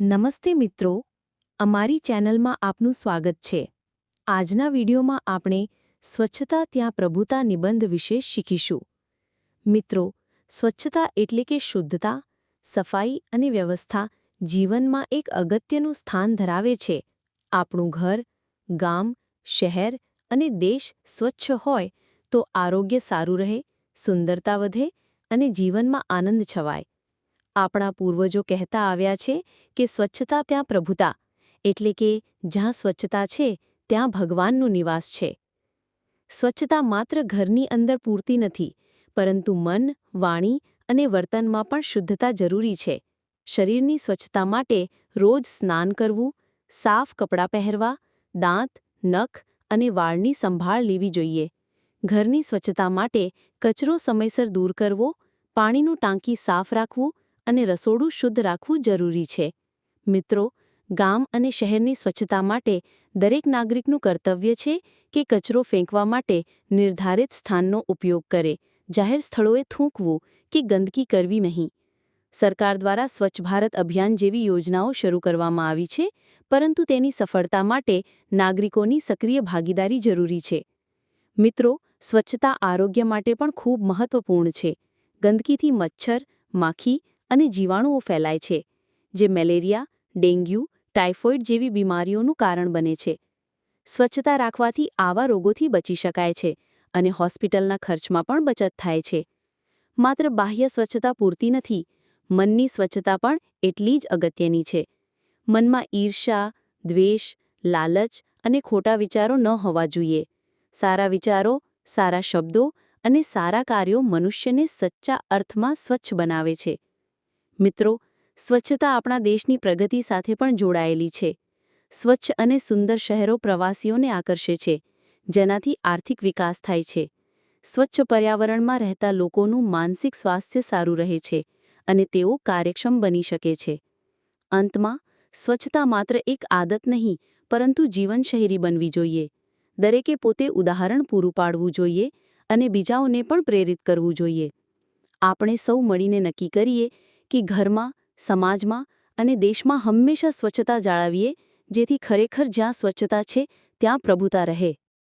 નમસ્તે મિત્રો, અમારી ચેનલમાં આપનું સ્વાગત છે. આજના વિડીયોમાં આપણે સ્વચ્છતા ત્યાં પ્રભુતા નિબંધ વિશે શીખીશું. મિત્રો, સ્વચ્છતા એટલે કે શુદ્ધતા, સફાઈ અને વ્યવસ્થા જીવનમાં એક અગત્યનું સ્થાન ધરાવે છે. આપણું ઘર, ગામ, શહેર અને દેશ સ્વચ્છ હોય તો આરોગ્ય સારું રહે, સુંદરતા વધે અને જીવનમાં આનંદ છવાય. આપણા પૂર્વજો કહેતા આવ્યા છે કે સ્વચ્છતા ત્યાં પ્રભુતા, એટલે કે જ્યાં સ્વચ્છતા છે, ત્યાં ભગવાનનો નિવાસ છે. સ્વચ્છતા માત્ર ઘરની અંદર પૂરતી નથી, પરંતુ મન, વાણી અને વર્તનમાં પણ શુદ્ધતા જરૂરી છે. શરીરની સ્વચ્છતા માટે રોજ સ્નાન કરવું, સાફ કપડાં પહેરવા, દાંત, નખ અને વાળની સંભાળ લેવી જોઈએ. ઘરની સ્વચ્છતા માટે કચરો સમયસર દૂર કરવો, પાણીનું ટાંકી સાફ રાખવું અને રસોડું શુદ્ધ રાખવું જરૂરી છે. મિત્રો, ગામ અને શહેરની સ્વચ્છતા માટે દરેક નાગરિકનું કર્તવ્ય છે કે કચરો ફેંકવા માટે નિર્ધારિત સ્થાનનો ઉપયોગ કરે. જાહેર સ્થળોએ થૂંકવું કે ગંદકી કરવી નહીં. સરકાર દ્વારા સ્વચ્છ ભારત અભિયાન જેવી યોજનાઓ શરૂ કરવામાં આવી છે, પરંતુ તેની સફળતા માટે નાગરિકોની સક્રિય ભાગીદારી જરૂરી છે. મિત્રો, સ્વચ્છતા આરોગ્ય માટે પણ ખૂબ મહત્વપૂર્ણ છે. ગંદકીથી મચ્છર, માખી અને જીવાણુઓ ફેલાય છે, જે મેલેરિયા, ડેન્ગ્યુ, ટાઇફોઇડ જેવી બીમારીઓનું કારણ બને છે. સ્વચ્છતા રાખવાથી આવા રોગોથી બચી શકાય છે અને હોસ્પિટલના ખર્ચમાં પણ બચત થાય છે. માત્ર બાહ્ય સ્વચ્છતા પૂરતી નથી, મનની સ્વચ્છતા પણ એટલી જ અગત્યની છે. મનમાં ઈર્ષા દ્વેષ, લાલચ અને ખોટા વિચારો ન હોવા જોઈએ. સારા વિચારો, સારા શબ્દો અને સારા કાર્યો મનુષ્યને સચ્ચા અર્થમાં સ્વચ્છ બનાવે છે. મિત્રો, સ્વચ્છતા આપણા દેશની પ્રગતિ સાથે પણ જોડાયેલી છે. સ્વચ્છ અને સુંદર શહેરો પ્રવાસીઓને આકર્ષે છે, જેનાથી આર્થિક વિકાસ થાય છે. સ્વચ્છ પર્યાવરણમાં રહેતા લોકોનું માનસિક સ્વાસ્થ્ય સારું રહે છે અને તેઓ કાર્યક્ષમ બની શકે છે. અંતમાં, સ્વચ્છતા માત્ર એક આદત નહીં, પરંતુ જીવનશૈલી બનવી જોઈએ. દરેકે પોતે ઉદાહરણ પૂરું પાડવું જોઈએ અને બીજાઓને પણ પ્રેરિત કરવું જોઈએ. આપણે સૌ મળીને નક્કી કરીએ કે ઘરમાં, સમાજમાં અને દેશમાં હંમેશા સ્વચ્છતા જાળવીએ, જેથી ખરેખર જ્યાં સ્વચ્છતા છે, ત્યાં પ્રભુતા રહે.